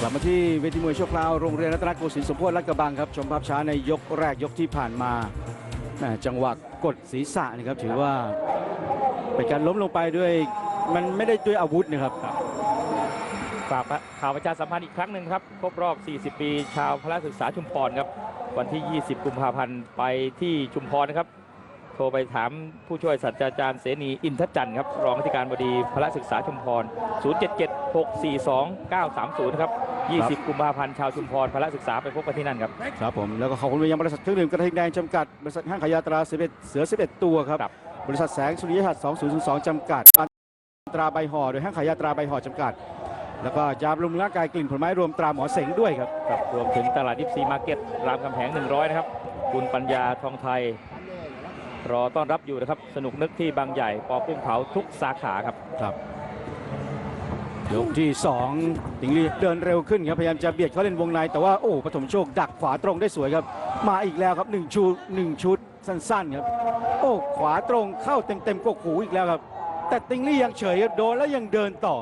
กลับมาที่เวทีมวยชั่วคราวโรงเรียนรัตนโกสินทร์สมโพธิรัตกระบังครับชมภาพช้าในยกแรกยกที่ผ่านมาแหม่จังหวะกดศีรษะนะครับถือว่าเป็นการล้มลงไปด้วยมันไม่ได้ด้วยอาวุธนะครับ ฝากข่าวประชาสัมพันธ์อีกครั้งหนึ่งครับ ครบรอบ 40 ปี ชาวพระศึกษาชุมพรครับ วันที่ 20 กุมภาพันธ์ไปที่ชุมพรนะครับ โทรไปถามผู้ช่วยศาสตราจารย์เสนีอินทจันทร์ครับ รองอธิการบดีพระศึกษาชุมพร 077-642-930 ครับ 20 กุมภาพันธ์ชาวชุมพรพระศึกษาไปพบกันที่นั่นครับ ครับผม แล้วก็ขอบคุณไปยังบริษัทเครื่องดื่มกระทิงแดงจำกัด บริษัทห้างขายยาตรา 11 เสือ 11 ตัวครับ ครับ บริษัทแสงสุริยหัส2002 จำกัดตราใบห่อโดยห้างขายยาตราใบห่อจำกัด แล้วก็ยาบำรุงร่างกายกลิ่นผลไม้รวมตราหมอเสงด้วยครับ ครับรวมถึงตลาดยิปซีมาร์เก็ตรามคำแหง 100 นะครับ คุณปัญญาทองไทย รอต้อนรับอยู่นะครับ สนุกนึกที่บางใหญ่ปอกุ้งเผาทุกสาขาครับ ครับ ยกที่2ติงลีเดินเร็วขึ้นครับพยายามจะเบียดเขาเล่นวงใน แต่ว่าโอ้ปฐมโชคดักขวาตรงได้สวยครับ มาอีกแล้วครับ1ชุด1ชุดสั้นๆครับโอ้ขวาตรงเข้าเต็มๆกกหูอีกแล้วครับ แต่ติงลี่ยังเฉยครับโดนแล้วยังเดินต่อ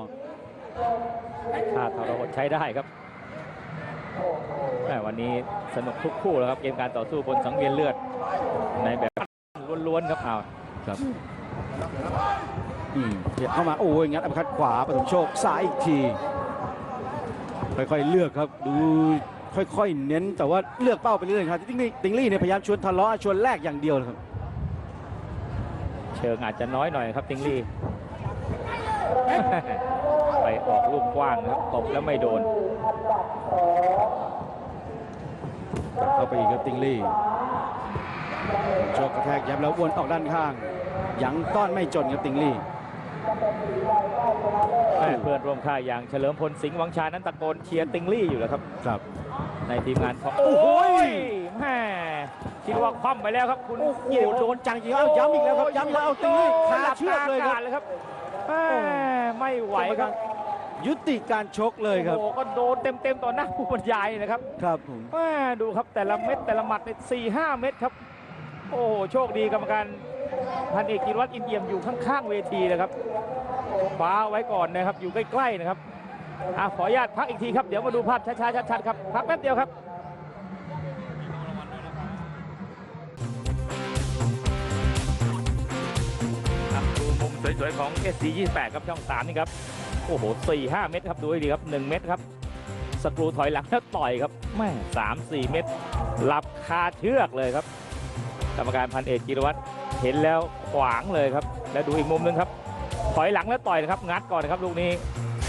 ท่าทรหดใช้ได้ครับแม่วันนี้สนุกทุกคู่แล้วครับเกมการต่อสู้บนสังเวียนเลือดในแบบล้วนๆครับเอาครับ เบียดเข้ามาโอ้ยงัดอัปคัดขวาปฐมโชคซ้ายอีกที ค่อยๆเลือกครับดูค่อยๆเน้นแต่ว่าเลือกเป้าไปเรื่อยๆครับติงลี่ติงลี่เนี่ยพยายามชวนทะเลาะชวนแลกอย่างเดียวนะครับ เชิงอาจจะน้อยหน่อยครับติงลี่ ไปออกลูกกว้างนะครับตบแล้วไม่โดนเข้าไปอีกครับติงลี่โชคกระแทกย้ำแล้ววนออกด้านข้างยังต้อนไม่จนครับติงลี่ แม่เพื่อนร่วมค่ายอย่างเฉลิมพลสิงห์วังชานั้นตะโกนเชียร์ติงลี่อยู่แล้วครับ ครับ ในทีมงานของโอ้โหแม่คิดว่าคว่ำไปแล้วครับคุณโอ้โหเกี่ยวโดนจังจริงเอาย้ำอีกแล้วครับย้ำอีกแล้วเอาติงลี่คาเชือกเลยครับหบตาาศครับแม่ไม่ไหวครับยุติการชกเลยครับ โอ้โหก็โดนเต็มๆต่อหน้าผู้บรรยายนะครับ ครับผมแม่ดูครับแต่ละเม็ดแต่ละหมัดเนี่ยสี่ห้าเม็ดครับ โอ้โห โชคดีกรรมการ พันเอกกิรวัตรอินเอี่ยมอยู่ข้างๆเวทีเลยครับคว้าไว้ก่อนนะครับ อยู่ใกล้ๆนะครับอะขออนุญาตพักอีกทีครับเดี๋ยวมาดูภาพช้าๆชัดๆครับพักแป๊บเดียวครับดูมุมสวยๆของ SC 28 ครับช่อง3นี่ครับโอ้โห4 5เม็ดครับดูให้ดีครับ1เม็ดครับสกรูถอยหลังแล้วต่อยครับแม่สามสี่เม็ดหลับคาเชือกเลยครับ กรรมการพันเอกกิรวัตร เห็นแล้วขวางเลยครับ แล้วดูอีกมุมหนึงครับ ถอยหลังแล้วต่อยนะครับ งัดก่อนนะครับลูกนี้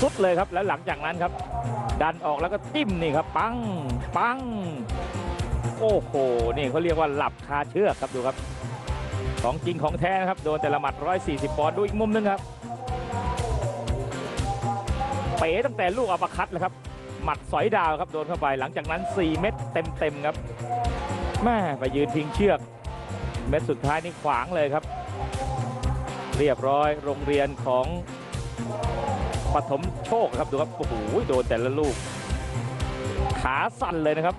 สุดเลยครับ แล้วหลังจากนั้นครับ ดันออกแล้วก็จิ้มนี่ครับ ปัง ปัง โอ้โห นี่เขาเรียกว่าหลับคาเชือกครับดูครับ ของจริงของแท้นะครับ โดนแต่ละหมัด 140 ปอนด์ดูอีกมุมหนึงครับ เป๋ตั้งแต่ลูกอัปคัตเลยครับ หมัดสอยดาวครับโดนเข้าไป หลังจากนั้น 4 เม็ดเต็มๆครับแม่ไปยืนพิงเชือก เม็ดสุดท้ายนี่ขวางเลยครับ เรียบร้อยโรงเรียนของปฐมโชคครับดูครับโอ้โหโดนแต่ละลูก ขาสั่นเลยนะครับ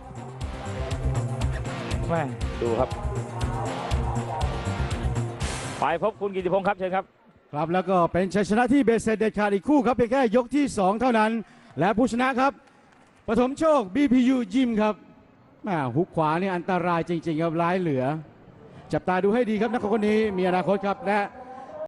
แม่ดูครับ ไปพบคุณกิติพงศ์ครับเชิญครับ ครับแล้วก็เป็นชัยชนะที่เบสเซเด็ดขาดอีกคู่ครับเพียงแค่ยกที่ 2 เท่านั้น และผู้ชนะครับปฐมโชค BPU ยิมครับแม่หุกขวานี่อันตรายจริง ๆ ครับร้ายเหลือ จับตาดูให้ดีครับนักคนนี้มีอนาคตครับและ